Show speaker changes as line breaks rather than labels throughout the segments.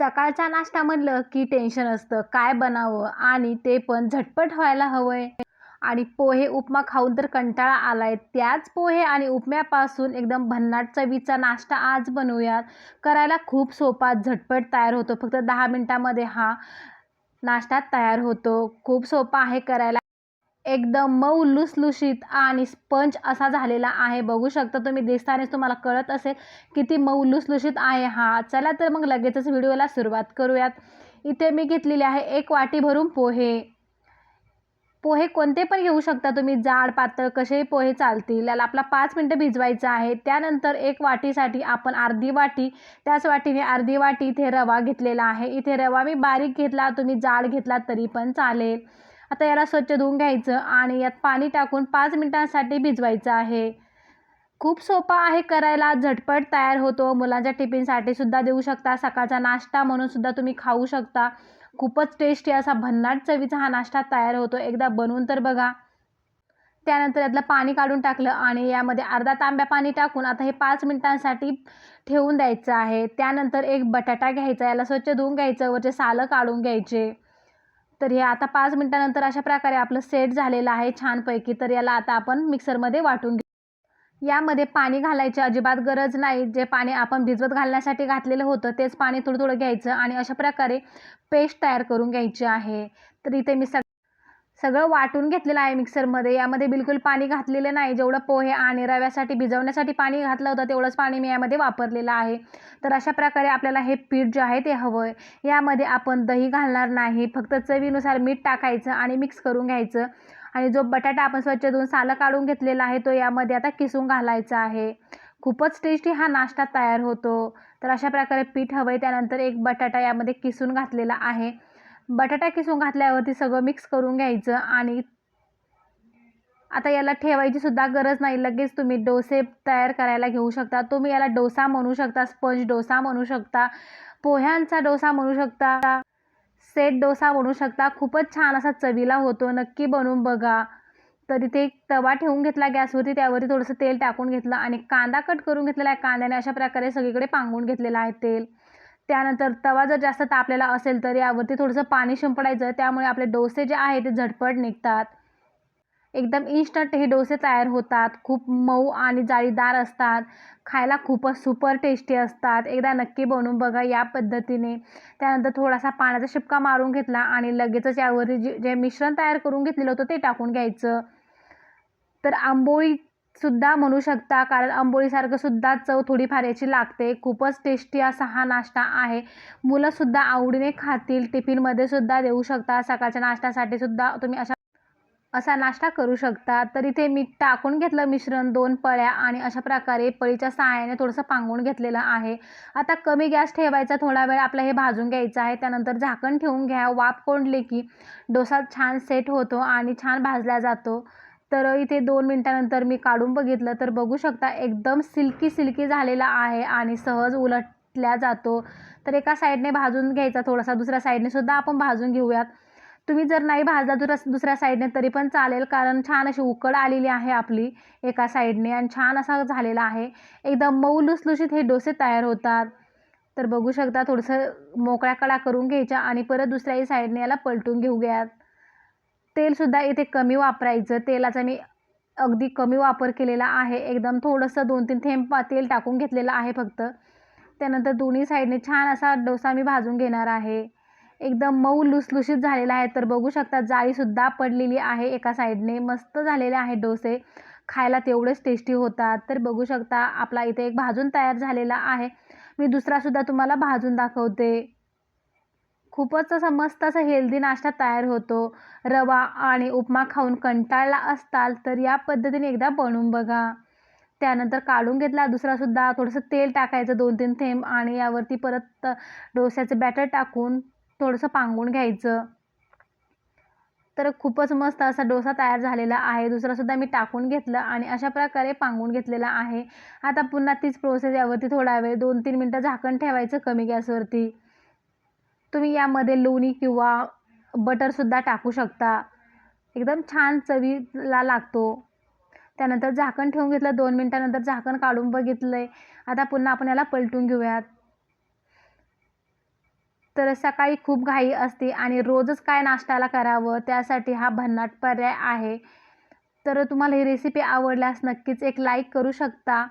सकाळचा नाश्ता म्हणलं की टेन्शन असतं. काय बनावं? आणि ते पण झटपट व्हायला हवंय. आणि पोहे उपमा खाऊन तर कंटाळा आलाय. त्याच पोहे आणि उपम्यापासून एकदम भन्नाट चवीचा नाश्ता आज बनवूयात. करायला खूप सोपा झटपट तयार होतो. फक्त दहा मिनटामध्ये हा नाश्ता तयार होतो. खूप सोपा आहे करायला. एकदम मऊ लुसलुशीत आणि स्पंज असा झालेला आहे. बघू शकता तुम्ही दिसतानेच तुम्हाला कळत असेल किती मऊ लुसलुशीत आहे हा. चला तर मग लगेचच व्हिडिओला सुरुवात करूयात. इथे मी घेतलेली आहे एक वाटी भरून पोहे. पोहे कोणते पण घेऊ शकता तुम्ही. जाड पातळ कसेही पोहे चालतील. याला आपला पाच मिनटं भिजवायचं आहे. त्यानंतर एक वाटीसाठी आपण अर्धी वाटी त्याच वाटीने अर्धी वाटी इथे रवा घेतलेला आहे. इथे रवा मी बारीक घेतला तुम्ही जाड घेतला तरी पण चालेल. आता याला स्वच्छ धुवून घ्यायचं आणि यात पाणी टाकून पाच मिनटांसाठी भिजवायचं आहे. खूप सोपा आहे करायला झटपट तयार होतो. मुलांच्या टिफिनसाठी सुद्धा देऊ शकता. सकाळचा नाश्ता म्हणून सुद्धा तुम्ही खाऊ शकता. खूपच टेस्टी असा भन्नाट चवीचा हा नाश्ता तयार होतो. एकदा बनवून तर बघा. त्यानंतर यातलं पाणी काढून टाकलं आणि यामध्ये अर्धा तांब्या पाणी टाकून आता हे पाच मिनिटांसाठी ठेवून द्यायचं आहे. त्यानंतर एक बटाटा घ्यायचा याला स्वच्छ धुवून घ्यायचं वरचे सालं काढून घ्यायचे. तर हे आता पाच मिनटानंतर अशा प्रकारे आपलं सेट झालेलं आहे छानपैकी. तर याला आता आपण मिक्सरमध्ये वाटून घेऊ. यामध्ये पाणी घालायची अजिबात गरज नाही. जे पाणी आपण भिजवत घालण्यासाठी घातलेलं होतं तेच पाणी थोडं थोडं घ्यायचं आणि अशा प्रकारे पेस्ट तयार करून घ्यायची आहे. तर इथे मी सग सगळं वाटून घेतलेलं आहे मिक्सरमध्ये. यामध्ये बिलकुल पाणी घातलेलं नाही. जेवढं पोहे आणि रव्यासाठी भिजवण्यासाठी पाणी घातलं होतं तेवढंच पाणी मी यामध्ये वापरलेलं आहे. तर अशा प्रकारे आपल्याला हे पीठ जे आहे ते हवं आहे यामध्ये आपण दही घालणार नाही. फक्त चवीनुसार मीठ टाकायचं आणि मिक्स करून घ्यायचं. आणि जो बटाटा आपण स्वच्छ धुवून सालं काढून घेतलेला आहे तो यामध्ये आता किसून घालायचा आहे. खूपच टेस्टी हा नाश्ता तयार होतो. तर अशा प्रकारे पीठ हवं आहे त्यानंतर एक बटाटा यामध्ये किसून घातलेला आहे. बटाटा किसून घातल्यावरती सगळं मिक्स करून घ्यायचं आणि आता याला ठेवायची सुद्धा गरज नाही. लगेच तुम्ही डोसे तयार करायला घेऊ शकता. तुम्ही याला डोसा म्हणू शकता स्पंज डोसा म्हणू शकता पोह्यांचा डोसा म्हणू शकता सेट डोसा बनवू शकता. खूपच छान असा चवीला होतो. नक्की बनवून बघा. तर इथे तवा ठेवून घेतला गॅसवरती. त्यावरती थोडंसं तेल टाकून घेतलं आणि कांदा कट करून घेतलेला आहे. कांद्याने अशा प्रकारे सगळीकडे पांगून घेतलेला आहे तेल. त्यानंतर तवा जर जास्त तापलेला असेल तर यावरती थोडंसं पाणी शिंपडायचं. त्यामुळे आपले डोसे जे आहे ते झटपट निघतात. एकदम इन्स्टंट हे डोसे तयार होतात. खूप मऊ आणि जाळीदार असतात. खायला खूपच सुपर टेस्टी असतात. एकदा नक्की बनवून बघा या पद्धतीने. त्यानंतर थोडासा पाण्याचा शिपका मारून घेतला आणि लगेचच यावरती जे जे मिश्रण तयार करून घेतलेलं होतं ते टाकून घ्यायचं. तर आंबोळी सुद्धा म्हणू शकता कारण आंबोळीसारखं सुद्धा चव थोडीफार याची लागते. खूपच टेस्टी असा हा नाश्ता आहे. मुलंसुद्धा आवडीने खातील टिफिनमध्ये सुद्धा देऊ शकता. सकाळच्या नाश्त्यासाठी सुद्धा तुम्ही अशा असा नाश्ता करू शकता. तर इथे मी टाकून घेतलं मिश्रण दोन पळ्या आणि अशा प्रकारे पळीच्या सहाय्याने थोडंसं पांगून घेतलेलं आहे. आता कमी गॅस ठेवायचा थोडा वेळ आपलं हे भाजून घ्यायचं आहे. त्यानंतर झाकण ठेवून घ्या. वाफ कोंडले की डोसा छान सेट होतो आणि छान भाजला जातो. तर इथे दोन मिनटानंतर मी काढून बघितलं तर बघू शकता एकदम सिल्की सिल्की झालेला आहे आणि सहज उलटल्या जातो. तर एका साईडने भाजून घ्यायचा थोडासा दुसऱ्या साईडने सुद्धा आपण भाजून घेऊयात. तुम्ही जर नाही भाजला दुसऱ्या दुसऱ्या साईडने तरी पण चालेल कारण छान अशी उकड आलेली आहे आपली एका साईडने आणि छान असा झालेला आहे. एकदम मऊ लुसलुशीत हे डोसे तयार होतात. तर बघू शकता थोडंसं मोकळ्या कडा करून घ्यायच्या आणि परत दुसऱ्याही साईडने याला पलटून घेऊयात. तेलसुद्धा इथे कमी वापरायचं. तेलाचा मी अगदी कमी वापर केलेला आहे. एकदम थोडंसं दोन तीन थेंब तेल टाकून घेतलेलं आहे फक्त. त्यानंतर दोन्ही साईडने छान असा डोसा मी भाजून घेणार आहे. एकदम मऊ लुसलुशीत झालेला आहे. तर बघू शकता जाळीसुद्धा पडलेली आहे एका साईडने. मस्त झालेले आहे डोसे. खायला तेवढेच टेस्टी होतात. तर बघू शकता आपला इथे एक भाजून तयार झालेला आहे. मी दुसरासुद्धा तुम्हाला भाजून दाखवते. खूपच असा मस्त असा हेल्दी नाश्ता तयार होतो. रवा आणि उपमा खाऊन कंटाळला असताल तर या पद्धतीने एकदा बनवून बघा. त्यानंतर काढून घेतला दुसरासुद्धा थोडंसं तेल टाकायचं दोन तीन थेंब आणि यावरती परत डोस्याचं बॅटर टाकून थोडंसं पांगून घ्यायचं. तर खूपच मस्त असा डोसा तयार झालेला आहे. दुसरासुद्धा मी टाकून घेतलं आणि अशा प्रकारे पांगून घेतलेला आहे. आता पुन्हा तीच प्रोसेस यावरती थोडा वेळ दोन तीन मिनटं झाकण ठेवायचं कमी गॅसवरती. तुम्ही यामध्ये लोणी किंवा बटरसुद्धा टाकू शकता. एकदम छान चवीला लागतो. त्यानंतर झाकण ठेवून घेतलं दोन मिनटानंतर झाकण काढून बघितलं आहे आता पुन्हा आपण याला पलटून घेऊयात. तर सकाळी खूप घाई असते आणि रोजच काय नाश्त्याला करावं त्यासाठी हा भन्नाट पर्याय आहे. तर तुम्हाला ही रेसिपी आवडल्यास नक्कीच एक लाईक करू शकता.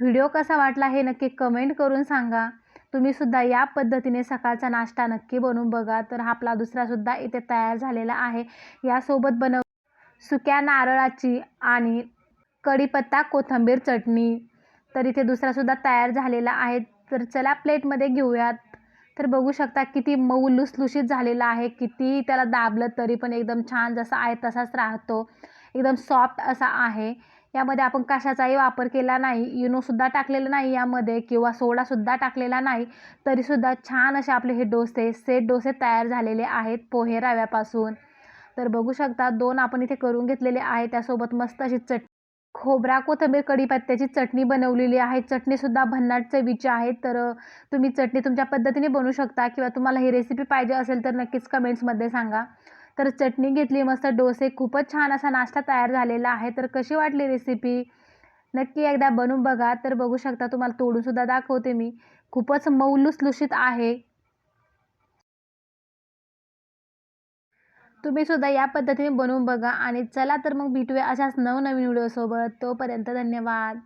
व्हिडिओ कसा वाटला हे नक्की कमेंट करून सांगा. तुम्हीसुद्धा या पद्धतीने सकाळचा नाश्ता नक्की बनवून बघा. तर हा आपला दुसरासुद्धा इथे तयार झालेला आहे. यासोबत बनव सुक्या नारळाची आणि कढीपत्ता कोथिंबीर चटणी. तर इथे दुसरासुद्धा तयार झालेला आहे. तर चला प्लेटमध्ये घेऊयात. तर बघू शकता किती मऊ लुसलुशीत झालेला आहे. किती त्याला दाबलं तरी पण एकदम छान जसा आहे तसाच राहतो. एकदम सॉफ्ट असा आहे. यामध्ये आपण कशाचाही वापर केला नाही इनोसुद्धा टाकलेलं नाही यामध्ये किंवा सोडासुद्धा टाकलेला नाही तरीसुद्धा छान असे आपले हे डोसे सेट डोसे तयार झालेले आहेत पोहे रव्यापासून. तर बघू शकता दोन आपण इथे करून घेतलेले आहे त्यासोबत मस्त अशी चट खोबरा कोथंबीर कढीपत्त्याची चटणी बनवलेली आहे. चटणीसुद्धा भन्नाट चवीची आहे तर तुम्ही चटणी तुमच्या पद्धतीने बनवू शकता किंवा तुम्हाला ही रेसिपी पाहिजे असेल तर नक्कीच कमेंट्समध्ये सांगा. तर चटणी घेतली मस्त डोसे खूपच छान असा नाश्ता तयार झालेला आहे. तर कशी वाटली रेसिपी नक्की एकदा बनवून बघा. तर बघू शकता तुम्हाला तोडूनसुद्धा दाखवते मी. खूपच मौलुसलुषित आहे. तुम्ही सुद्धा या पद्धतीने बनवून बघा. आणि चला तर मग भेटूया अशाच नवनवीन व्हिडिओसोबत. तोपर्यंत धन्यवाद.